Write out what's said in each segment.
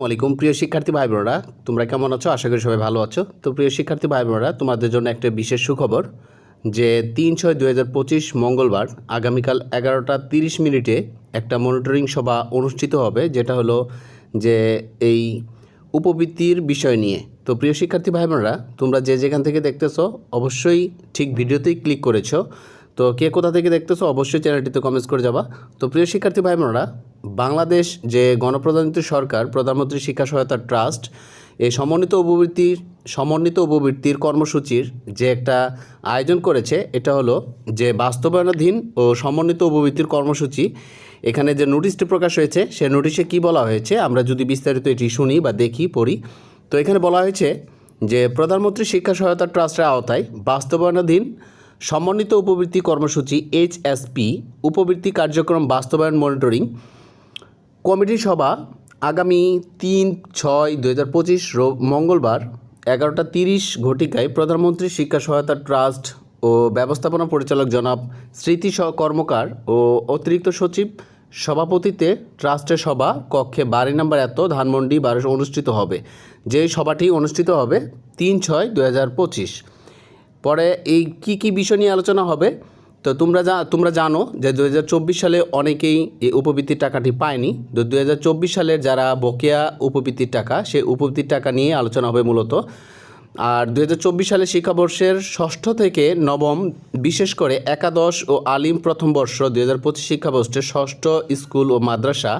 ওয়ালাইকুম। প্রিয় শিক্ষার্থী ভাই বোনেরা তোমরা কেমন আছো? আশা করি সবাই ভালো আছো। তো প্রিয় শিক্ষার্থী ভাই বোনেরা তোমাদের জন্য একটা বিশেষ সুখবর যে তিন ছয় পঁচিশ মঙ্গলবার আগামীকাল এগারোটা তিরিশ মিনিটে একটা মনিটরিং সভা অনুষ্ঠিত হবে, যেটা হলো যে এই উপবৃত্তির বিষয় নিয়ে। তো প্রিয় শিক্ষার্থী ভাই বোনেরা তোমরা যে যেখান থেকে দেখতেছো, অবশ্যই ঠিক ভিডিওতেই ক্লিক করেছ। তো কে কোথা থেকে দেখতেছো, অবশ্যই চ্যানেলটিতে কমেন্টস করে যাবা। তো প্রিয় শিক্ষার্থী ভাই বোনেরা বাংলাদেশ যে গণপ্রজাতন্ত্রী সরকার, প্রধানমন্ত্রী শিক্ষা সহায়তা ট্রাস্ট, এই সমন্বিত উপবৃত্তির সমন্বিত উপবৃত্তির কর্মসূচির যে একটা আয়োজন করেছে, এটা হলো যে বাস্তবায়নাধীন ও সমন্বিত উপবৃত্তির কর্মসূচি। এখানে যে নোটিশটি প্রকাশ হয়েছে, সে নোটিশে কি বলা হয়েছে, আমরা যদি বিস্তারিত এটি শুনি বা দেখি, পড়ি। তো এখানে বলা হয়েছে যে প্রধানমন্ত্রী শিক্ষা সহায়তা ট্রাস্টের আওতায় বাস্তবায়নাধীন সমন্বিত উপবৃত্তি কর্মসূচি এইচএসপি উপবৃত্তি কার্যক্রম বাস্তবায়ন মনিটরিং কমিটির সভা আগামী তিন ছয় দু হাজার পঁচিশ মঙ্গলবার এগারোটা তিরিশ ঘটিকায় প্রধানমন্ত্রী শিক্ষা সহায়তা ট্রাস্ট ও ব্যবস্থাপনা পরিচালক জনাব স্মৃতি কর্মকার ও অতিরিক্ত সচিব সভাপতিতে ট্রাস্টের সভা কক্ষে বাড়ি নাম্বার এত ধানমন্ডি বারোশো অনুষ্ঠিত হবে। যে সভাটি অনুষ্ঠিত হবে তিন ছয় দু পরে এই কি কি বিষয় নিয়ে আলোচনা হবে? তো তোমরা যা তোমরা জানো যে দু হাজার চব্বিশ সালে অনেকেই এই উপবৃত্তির টাকাটি পায়নি। তো দু হাজার চব্বিশ সালের যারা বকেয়া উপবৃত্তির টাকা, সেই উপবৃত্তির টাকা নিয়ে আলোচনা হবে মূলত। আর দু হাজার চব্বিশ সালে শিক্ষাবর্ষের ষষ্ঠ থেকে নবম, বিশেষ করে একাদশ ও আলিম প্রথম বর্ষ দু হাজার পঁচিশ শিক্ষাবর্ষের ষষ্ঠ স্কুল ও মাদ্রাসা,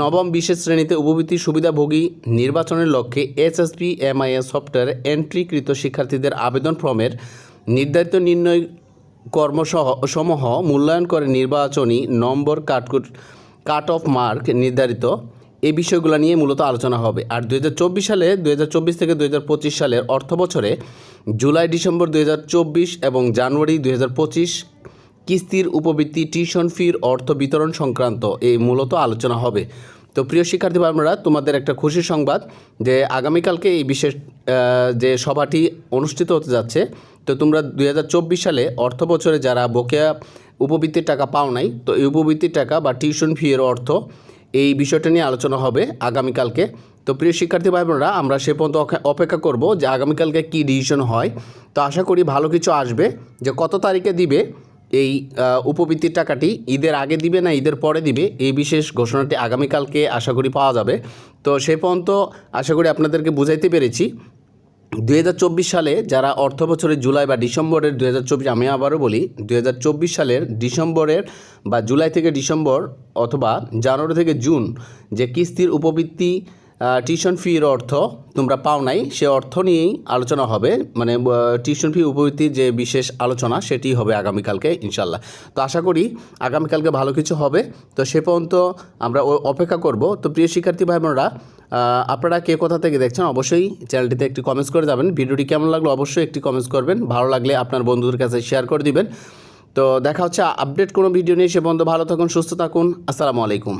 নবম, বিশেষ শ্রেণীতে উপবৃত্তি সুবিধাভোগী নির্বাচনের লক্ষ্যে এইচএসপি এমআইএস সফটওয়্যার এন্ট্রিকৃত শিক্ষার্থীদের আবেদন ফর্মের নির্ধারিত নির্ণয় কর্মসহ, সমূহ মূল্যায়ন করে নির্বাচনী নম্বর কাটকুট কাট অফ মার্ক নির্ধারিত। এই বিষয়গুলো নিয়ে মূলত আলোচনা হবে। আর দুই হাজার চব্বিশ সালে, দুই হাজার চব্বিশ থেকে দুই হাজার পঁচিশ সালের অর্থ বছরে জুলাই, ডিসেম্বর দুই হাজার চব্বিশ এবং জানুয়ারি দুই হাজার পঁচিশ কিস্তির উপবৃত্তি, টিউশন ফির, অর্থ বিতরণ সংক্রান্ত এই মূলত আলোচনা হবে। তো প্রিয় শিক্ষার্থী ভাইরা তোমাদের একটা খুশি সংবাদ যে আগামীকালকে এই বিশেষ যে সভাটি অনুষ্ঠিত হতে যাচ্ছে, তো তোমরা দু হাজার চব্বিশ সালে অর্থ বছরে যারা বকেয়া উপবৃত্তির টাকা পাও নাই, তো এই উপবৃত্তির টাকা বা টিউশন ফি এর অর্থ এই বিষয়টা নিয়ে আলোচনা হবে আগামীকালকে। তো প্রিয় শিক্ষার্থী ভাই বোনেরা আমরা সে পর্যন্ত অপেক্ষা করব যে আগামীকালকে কী ডিসিশন হয়। তো আশা করি ভালো কিছু আসবে, যে কত তারিখে দিবে এই উপবৃত্তির টাকাটি ঈদের আগে দিবে না, ঈদের পরে দিবে, এই বিশেষ ঘোষণাটি আগামীকালকে আশা করি পাওয়া যাবে। তো সে পর্যন্ত আশা করি আপনাদেরকে বুঝাইতে পেরেছি। দু হাজার চব্বিশ সালে যারা অর্থ বছরের জুলাই বা ডিসেম্বরের দু হাজার চব্বিশ আমি আবারও বলি দু হাজার চব্বিশ সালের ডিসেম্বরের বা জুলাই থেকে ডিসেম্বর অথবা জানুয়ারি থেকে জুন যে কিস্তির উপবৃত্তি টিউশন ফির অর্থ তোমরা পাও নাই, সে অর্থ নিয়েই আলোচনা হবে। মানে টিউশন ফি উপবৃত্তির যে বিশেষ আলোচনা, সেটি হবে আগামীকালকে ইনশাল্লাহ তো আশা করি আগামীকালকে ভালো কিছু হবে। তো সে পর্যন্ত আমরা অপেক্ষা করব। তো প্রিয় শিক্ষার্থী ভাই বোনেরা আপনারা কে কোথা থেকে দেখছেন, অবশ্যই চ্যানেলটিতে একটি কমেন্টস করে যাবেন। ভিডিওটি কেমন লাগল, অবশ্যই একটি কমেন্টস করবেন। ভালো লাগলে আপনার বন্ধুদের কাছে শেয়ার করে দিবেন। তো দেখা হচ্ছে আপডেট কোনো ভিডিও নিয়ে। সে বন্ধু ভালো থাকুন, সুস্থ থাকুন। আসসালামু আলাইকুম।